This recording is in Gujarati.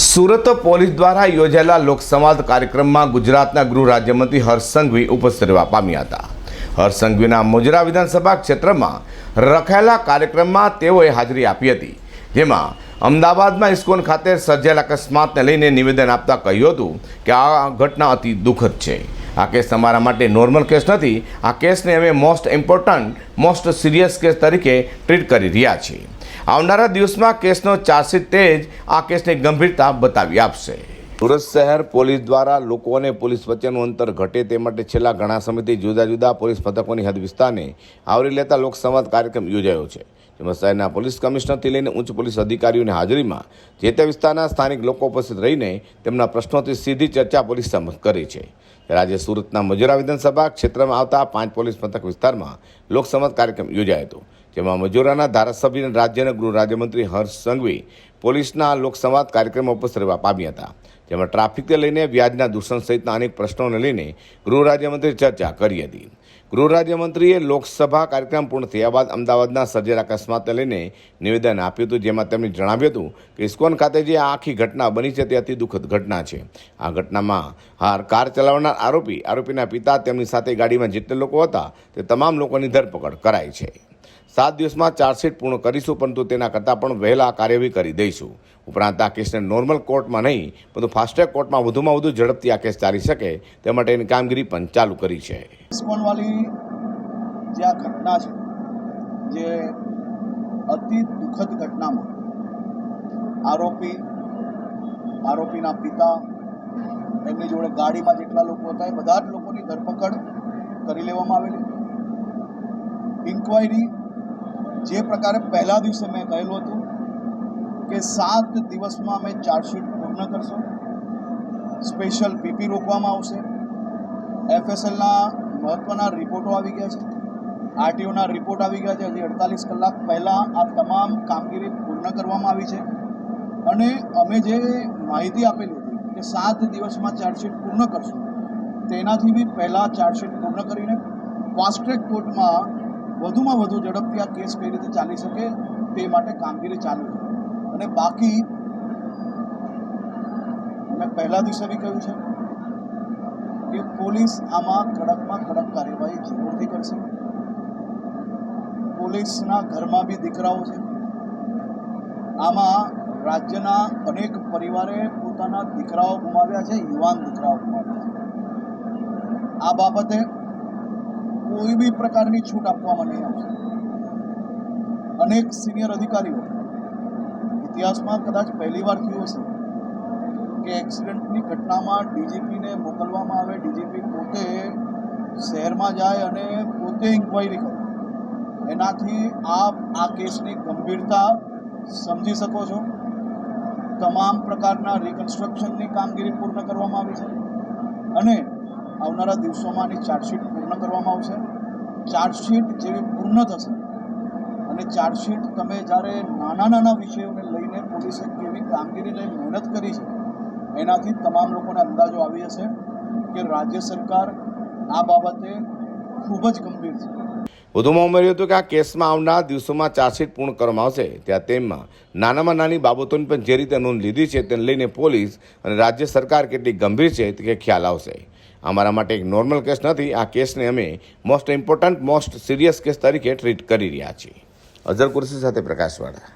સુરત પોલીસ દ્વારા યોજાયેલા લોકસંવાદ કાર્યક્રમમાં ગુજરાતના ગૃહ રાજ્યમંત્રી હર્ષ સંઘવી ઉપસ્થિત પામ્યા હતા. હર્ષ સંઘવીના મુજરા વિધાનસભા ક્ષેત્રમાં રખાયેલા કાર્યક્રમમાં તેઓએ હાજરી આપી હતી. જેમાં અમદાવાદમાં ઇસ્કોન ખાતે સર્જાયેલા અકસ્માતને લઈને નિવેદન આપતા કહ્યું હતું કે આ ઘટના અતિ દુઃખદ છે. આ કેસ તમારા માટે નોર્મલ કેસ નથી. આ કેસને અમે most important, most serious case તરીકે ટ્રીટ કરી રહ્યા છીએ આવનારા દિવસમાં કેસનો ચાર્જશીટ તે જ આ કેસની ગંભીરતા બતાવી આપશે. સુરત શહેર પોલીસ દ્વારા લોકો અને પોલીસ વચ્ચેનું અંતર ઘટે તે માટે છેલ્લા ઘણા સમયથી જુદા જુદા પોલીસ મથકોની હદ વિસ્તારને આવરી લેતા લોકસંવાદ કાર્યક્રમ યોજાયો છે. જેમાં શહેરના પોલીસ કમિશનરથી લઈને ઉચ્ચ પોલીસ અધિકારીઓની હાજરીમાં જે તે વિસ્તારના સ્થાનિક લોકો ઉપસ્થિત રહીને તેમના પ્રશ્નોથી સીધી ચર્ચા પોલીસ સમક્ષ કરી છે. ત્યારે આજે સુરતના મજુરા વિધાનસભા ક્ષેત્રમાં આવતા પાંચ પોલીસ મથક વિસ્તારમાં લોકસંવાદ કાર્યક્રમ યોજાયો હતો. જેમાં મજૂરાના ધારાસભ્ય અને રાજ્યના ગૃહ રાજ્યમંત્રી હર્ષ સંઘવી પોલીસના લોકસંવાદ કાર્યક્રમમાં ઉપસ્થિત પામ્યા હતા. જેમાં ટ્રાફિકને લઈને વ્યાજના દૂષણ સહિતના અનેક પ્રશ્નોને લઈને ગૃહ રાજ્યમંત્રી ચર્ચા કરી હતી. ગૃહ રાજ્યમંત્રીએ લોકસભા કાર્યક્રમ પૂર્ણ થયા બાદ અમદાવાદના સર્જેલા અકસ્માતને લઈને નિવેદન આપ્યું હતું, જેમાં તેમણે જણાવ્યું હતું કે ઇસ્કોન ખાતે જે આખી ઘટના બની છે તે અતિ દુઃખદ ઘટના છે. આ ઘટનામાં હાર કાર ચલાવનાર આરોપી, આરોપીના પિતા તેમની સાથે ગાડીમાં જેટલા લોકો હતા તે તમામ લોકોની ધરપકડ કરાઈ છે. સાત દિવસમાં ચાર્જશીટ પૂર્ણ કરીશું, પરંતુ તેના કરતાં પણ વહેલા કાર્યવાહી કરી દઈશું. ઉપરાંત આ કેસને નોર્મલ કોર્ટમાં નહીં, પરંતુ ફાસ્ટ્રેક કોર્ટમાં વધુમાં વધુ ઝડપથી આ કેસ ચાલી શકે, તે માટેની કામગીરી પણ ચાલુ કરી છે. જે આ ઘટના છે, જે અતિ દુઃખદ ઘટનામાં આરોપી, આરોપીના પિતા, એમની જોડે ગાડીમાં જેટલા લોકો હતા એ બધા જ લોકોની ધરપકડ કરી લેવામાં આવેલી. ઇન્ક્વાયરી જે પ્રકારે પહેલા દિવસે મેં કહેલું હતું કે સાત દિવસમાં અમે ચાર્જશીટ પૂર્ણ કરશું. સ્પેશિયલ પીપી રોકવામાં આવશે. એફએસએલના મહત્ત્વના રિપોર્ટો આવી ગયા છે. આરટીઓના રિપોર્ટ આવી ગયા છે. હજી અડતાલીસ કલાક પહેલાં આ તમામ કામગીરી પૂર્ણ કરવામાં આવી છે. અને અમે જે માહિતી આપેલી હતી કે સાત દિવસમાં ચાર્જશીટ પૂર્ણ કરશું, તેનાથી બી પહેલાં ચાર્જશીટ પૂર્ણ કરીને ફાસ્ટ ટ્રેક કોર્ટમાં વધુમાં વધુ ઝડપથી આ કેસ કઈ રીતે ચાલી શકે તે માટે કામગીરી ચાલુ છે. અને બાકી મેં પહેલા દિવસે બી કહ્યું છે કે પોલીસ આમાં કડકમાં કડક કાર્યવાહી જરૂરથી કરશે. પોલીસના ઘરમાં બી દીકરાઓ છે. આમાં રાજ્યના અનેક પરિવારે પોતાના દીકરાઓ ગુમાવ્યા છે, યુવાન દીકરાઓ ગુમાવ્યા છે. આ બાબતે કોઈ બી પ્રકારની છૂટ આપવામાં નહીં આવશે અનેક સિનિયર અધિકારીઓ, ઇતિહાસમાં કદાચ પહેલી વાર થયું હશે, કે એક્સિડન્ટની ઘટનામાં ડીજીપીને મોકલવામાં આવે, ડીજીપી પોતે શહેરમાં જાય અને પોતે ઇન્ક્વાયરી કરે. એનાથી આપ આ કેસની ગંભીરતા સમજી શકો છો. તમામ પ્રકારના રિકન્સ્ટ્રક્શનની કામગીરી પૂર્ણ કરવામાં આવી છે. અને આવનારા દિવસોમાં આની ચાર્જશીટ પૂર્ણ કરવામાં આવશે. ચાર્જશીટ જેવી પૂર્ણ થશે. અને ચાર્જશીટ તમે જ્યારે નાના નાના વિષયોને લઈને પોલીસે કેવી કામગીરી લઈ મહેનત કરી છે, એનાથી તમામ લોકોને અંદાજો આવી જશે કે રાજ્ય સરકાર આ બાબતે ખૂબ જ ગંભીર છે. વધુમાં ઉમેર્યું હતું કે આ કેસમાં આવનાર દિવસોમાં ચાર્જશીટ પૂર્ણ કરવામાં આવશે. ત્યાં તેમાં નાનામાં નાની બાબતોની પણ જે રીતે નોંધ લીધી છે, તેને લઈને પોલીસ અને રાજ્ય સરકાર કેટલી ગંભીર છે તે ખ્યાલ આવશે. અમારા માટે એક નોર્મલ કેસ નથી. આ કેસને અમે most important most serious case તરીકે ટ્રીટ કરી રહ્યા છીએ. અઝર કુરશી સાથે પ્રકાશવાળા.